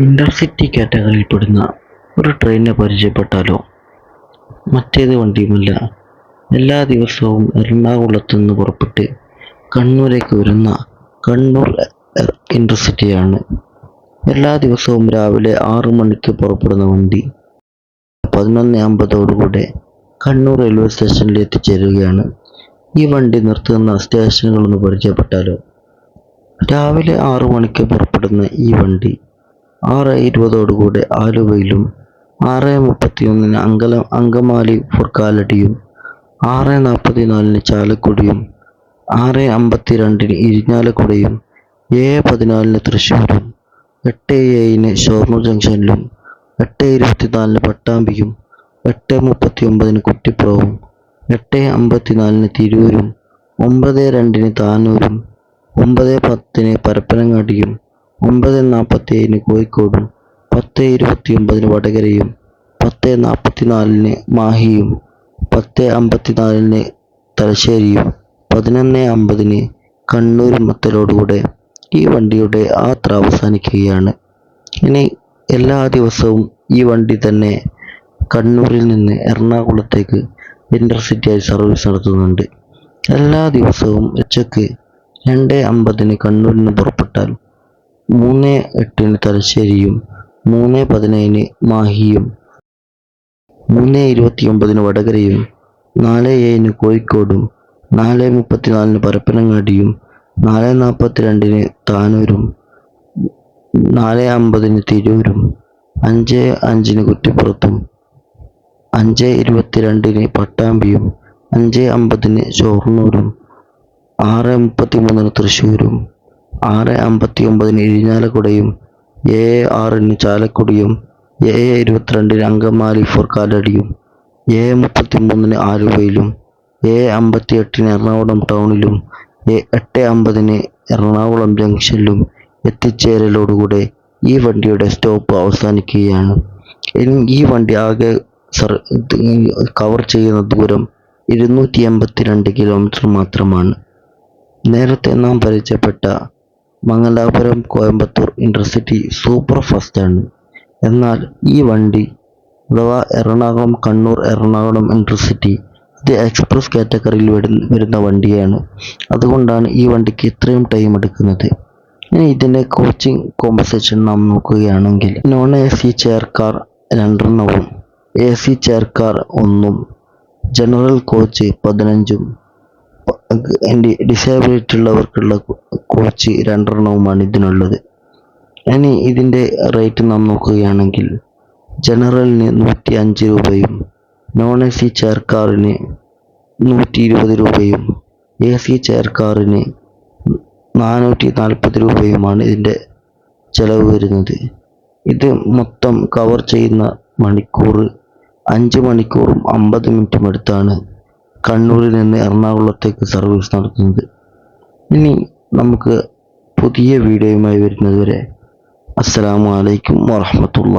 Intercity കാറ്റഗറിയിൽപ്പെടുന്ന ഒരു ട്രെയിനിനെ പരിചയപ്പെട്ടാലോ? മറ്റേത് വണ്ടിയുമല്ല. എല്ലാ ദിവസവും എറണാകുളത്ത് നിന്ന് പുറപ്പെട്ട് കണ്ണൂരേക്ക് വരുന്ന കണ്ണൂർ ഇന്റർസിറ്റിയാണ് എല്ലാ ദിവസവും രാവിലെ ആറു മണിക്ക് പുറപ്പെടുന്ന വണ്ടി പതിനൊന്ന് അമ്പതോടുകൂടെ കണ്ണൂർ റെയിൽവേ സ്റ്റേഷനിൽ എത്തിച്ചേരുകയാണ്. ഈ വണ്ടി നിർത്തുന്ന സ്റ്റേഷനുകളൊന്ന് പരിചയപ്പെട്ടാലോ? രാവിലെ ആറു മണിക്ക് പുറപ്പെടുന്ന ഈ വണ്ടി ആറ് ഇരുപതോടുകൂടെ ആലുവയിലും ആറ് മുപ്പത്തിയൊന്നിന് അങ്കല അങ്കമാലി ഫുർക്കാലടിയും ആറ് നാൽപ്പത്തിനാലിന് ചാലക്കുടിയും ആറ് അമ്പത്തിരണ്ടിന് ഇരിഞ്ഞാലക്കുടയും ഏഴ് പതിനാലിന് തൃശ്ശൂരും എട്ട് ഏഴിന് ഷൊർണൂർ ജംഗ്ഷനിലും എട്ട് ഇരുപത്തിനാലിന് പട്ടാമ്പിയും എട്ട് മുപ്പത്തി ഒമ്പതിന് കുറ്റിപ്പുറവും എട്ട് അമ്പത്തിനാലിന് തിരൂരും ഒമ്പത് രണ്ടിന് താനൂരും ഒമ്പത് പത്തിന് പരപ്പനങ്ങാടിയും ഒമ്പത് നാൽപ്പത്തി ഏഴിന് കോഴിക്കോടും പത്ത് ഇരുപത്തി ഒമ്പതിന് വടകരയും പത്ത് നാൽപ്പത്തി നാലിന് മാഹിയും പത്ത് അമ്പത്തിനാലിന് തലശ്ശേരിയും പതിനൊന്ന് അമ്പതിന് കണ്ണൂരും എത്തലോടുകൂടെ ഈ വണ്ടിയുടെ യാത്ര അവസാനിക്കുകയാണ്. ഇനി എല്ലാ ദിവസവും ഈ വണ്ടി തന്നെ കണ്ണൂരിൽ നിന്ന് എറണാകുളത്തേക്ക് ഇന്റർസിറ്റിയായി സർവീസ് നടത്തുന്നുണ്ട്. എല്ലാ ദിവസവും ഉച്ചയ്ക്ക് രണ്ട് അമ്പതിന് കണ്ണൂരിൽ നിന്ന് പുറപ്പെട്ടാൽ മൂന്ന് എട്ടിന് തലശ്ശേരിയും മൂന്ന് പതിനേഴിന് മാഹിയും മൂന്ന് ഇരുപത്തി ഒമ്പതിന് വടകരയും നാല് ഏഴിന് കോഴിക്കോടും നാല് മുപ്പത്തിനാലിന് പരപ്പനങ്ങാടിയും നാല് നാൽപ്പത്തി രണ്ടിന് താനൂരും നാല് അമ്പതിന് തിരൂരും അഞ്ച് അഞ്ചിന് കുറ്റിപ്പുറത്തും അഞ്ച് ഇരുപത്തിരണ്ടിന് പട്ടാമ്പിയും അഞ്ച് അമ്പതിന് ഷൊർണൂരും ആറ് മുപ്പത്തി മൂന്നിന് തൃശ്ശൂരും ആറ് അമ്പത്തി ഒമ്പതിന് ഇഴിഞ്ഞാലക്കുടയും എ എ ആറിന് ചാലക്കുടിയും എ എ ഇരുപത്തിരണ്ടിന് അങ്കമാലി ഫോർ കാലടിയും എ മുപ്പത്തി മൂന്നിന് ആലുവയിലും എ അമ്പത്തി എട്ടിന് എറണാകുളം ടൗണിലും എ എട്ട് അമ്പതിന് എറണാകുളം ജംഗ്ഷനിലും എത്തിച്ചേരലോടുകൂടെ ഈ വണ്ടിയുടെ സ്റ്റോപ്പ് അവസാനിക്കുകയാണ്. ഇനി ഈ വണ്ടി ആകെ സർ കവർ ചെയ്യുന്ന ദൂരം ഇരുന്നൂറ്റി എൺപത്തി രണ്ട് കിലോമീറ്റർ മാത്രമാണ്. നേരത്തെ നാം പരിചയപ്പെട്ട Mangalapuram Coimbatore intercity super fast ആണ് എന്നാൽ ഈ വണ്ടി അഥവാ എറണാകുളം കണ്ണൂർ എറണാകുളം ഇന്റർസിറ്റി ഇത് എക്സ്പ്രസ് കാറ്റഗറിയിൽ വരുന്ന വണ്ടിയാണ്. അതുകൊണ്ടാണ് ഈ വണ്ടിക്ക് ഇത്രയും ടൈം എടുക്കുന്നത്. ഇനി ഇതിന്റെ കോച്ചിങ് കോമ്പസേഷൻ നാം നോക്കുകയാണെങ്കിൽ non A C chair car രണ്ടെണ്ണവും A C chair car ഒന്നും ജനറൽ കോച്ച് പതിനഞ്ചും ഡിസേബിലിറ്റി ഉള്ളവർക്കുള്ള കോച്ച് രണ്ടെണ്ണവുമാണ് ഇതിനുള്ളത്. ഇനി ഇതിന്റെ റേറ്റ് നാം നോക്കുകയാണെങ്കിൽ ജനറലിന് നൂറ്റി അഞ്ച് രൂപയും നോൺ എ സി ചെയർ കാറിന് നൂറ്റി ഇരുപത് രൂപയും എ സി ചെയർ കാറിന് നാനൂറ്റി നാൽപ്പത് രൂപയുമാണ് ഇതിന്റെ ചിലവ് വരുന്നത്. ഇത് മൊത്തം കവർ ചെയ്യുന്ന മണിക്കൂർ അഞ്ച് മണിക്കൂറും അമ്പത് മിനിറ്റും എടുത്താണ് കണ്ണൂരിൽ നിന്ന് എറണാകുളത്തേക്ക് സർവീസ് നടത്തുന്നത്. ഇനി നമുക്ക് പുതിയ വീഡിയോയുമായി വരുന്നതുവരെ അസ്സലാമു അലൈക്കും വറഹമത്തുള്ള